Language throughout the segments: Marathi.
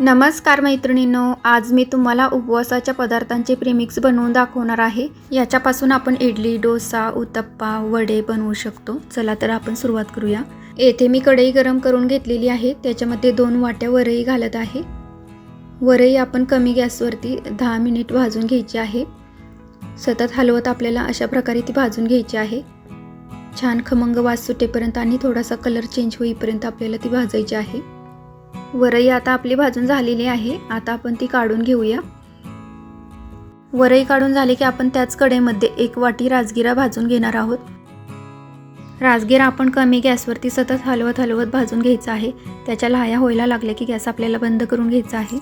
नमस्कार मैत्रिणींनो आज मी तुम्हाला उपवासाच्या पदार्थांचे प्रेमिक्स बनवून दाखवणार आहे. याच्यापासून आपण इडली डोसा उत्तप्पा वडे बनवू शकतो. चला तर आपण सुरुवात करूया. येथे मी कढई गरम करून घेतलेली आहे. त्याच्यामध्ये दोन वाट्या वरई घालत आहे. वरई आपण कमी गॅसवरती दहा मिनिट भाजून घ्यायची आहे. सतत हलवत आपल्याला अशा प्रकारे ती भाजून घ्यायची आहे. छान खमंग वास सुटेपर्यंत आणि थोडासा कलर चेंज होईपर्यंत आपल्याला ती भाजायची आहे. वरई आता आपली भाजून झालेली आहे. आता आपण ती काढून घेऊया. वरई काढून झाली की आपण त्याच कडेमध्ये एक वाटी राजगिरा भाजून घेणार आहोत. राजगिरा आपण कमी गॅसवरती सतत हलवत हलवत भाजून घ्यायचा आहे. त्याच्या लाह्या व्हायला लागल्या की गॅस आपल्याला बंद करून घ्यायचा आहे.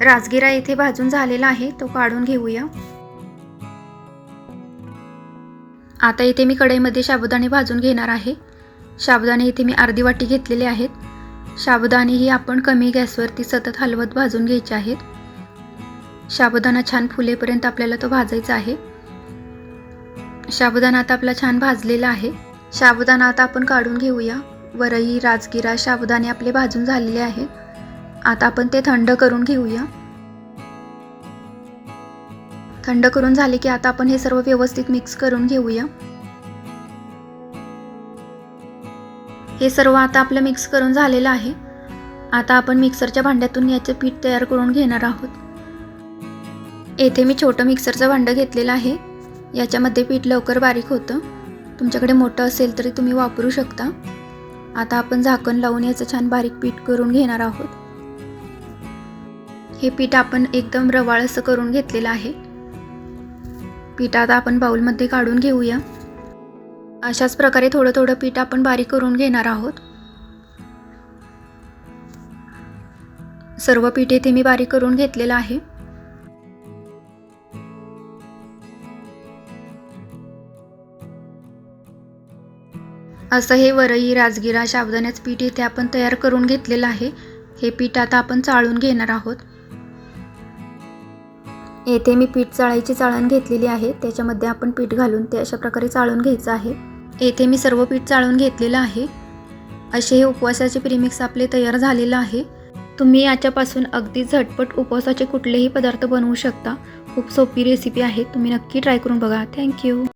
राजगिरा इथे भाजून झालेला आहे तो काढून घेऊया. आता इथे मी कढईमध्ये साबुदाणे भाजून घेणार आहे. साबुदाणे इथे मी अर्धी वाटी घेतलेले आहेत. साबुदाणे ही आपण कमी गॅसवरती सतत हलवत भाजून घ्यायचे आहेत. साबुदाणा छान फुलेपर्यंत आपल्याला तो भाजायचा आहे. साबुदाणा आता आपला छान भाजलेला आहे. साबुदाणा आता आपण काढून घेऊया. वरई राजगिरा साबुदाणे आपले भाजून झालेले आहेत आता आपण ते थंड करून घेऊया. थंड करून झाले की आता आपण हे सर्व व्यवस्थित मिक्स करून घेऊया. हे सर्व आता आपलं मिक्स करून झालेलं आहे. आता आपण मिक्सरच्या भांड्यातून याचे पीठ तयार करून घेणार आहोत. येथे मी छोटं मिक्सरचं भांडं घेतलेलं आहे. याच्यामध्ये पीठ लवकर बारीक होतं. तुमच्याकडे मोठं असेल तरी तुम्ही वापरू शकता. आता आपण झाकण लावून याचं छान बारीक पीठ करून घेणार आहोत. हे पीठ आपण एकदम रवाळ असं करून घेतलेलं आहे. पीठ आता आपण बाऊलमध्ये काढून घेऊया. अशाच प्रकारे थोडं थोडं पीठ आपण बारीक करून घेणार आहोत. सर्व पीठ येथे मी बारीक करून घेतलेलं आहे. असं हे वरई राजगिरा साबुदाण्याचं पीठ इथे आपण तयार करून घेतलेलं आहे. हे पीठ आता आपण चाळून घेणार आहोत. येथे मी पीठ चाळायची चाळण घेतलेली आहे. त्याच्यामध्ये आपण पीठ घालून ते अशा प्रकारे चाळून घ्यायचं आहे. येथे मी सर्व पीठ चाळून घेतलेलं आहे. असे हे उपवासाचे प्रीमिक्स आपले तयार झालेलं आहे. तुम्ही याच्यापासून अगदी झटपट उपवासाचे कुठलेही पदार्थ बनवू शकता. खूप सोपी रेसिपी आहे. तुम्ही नक्की ट्राय करून बघा. थँक्यू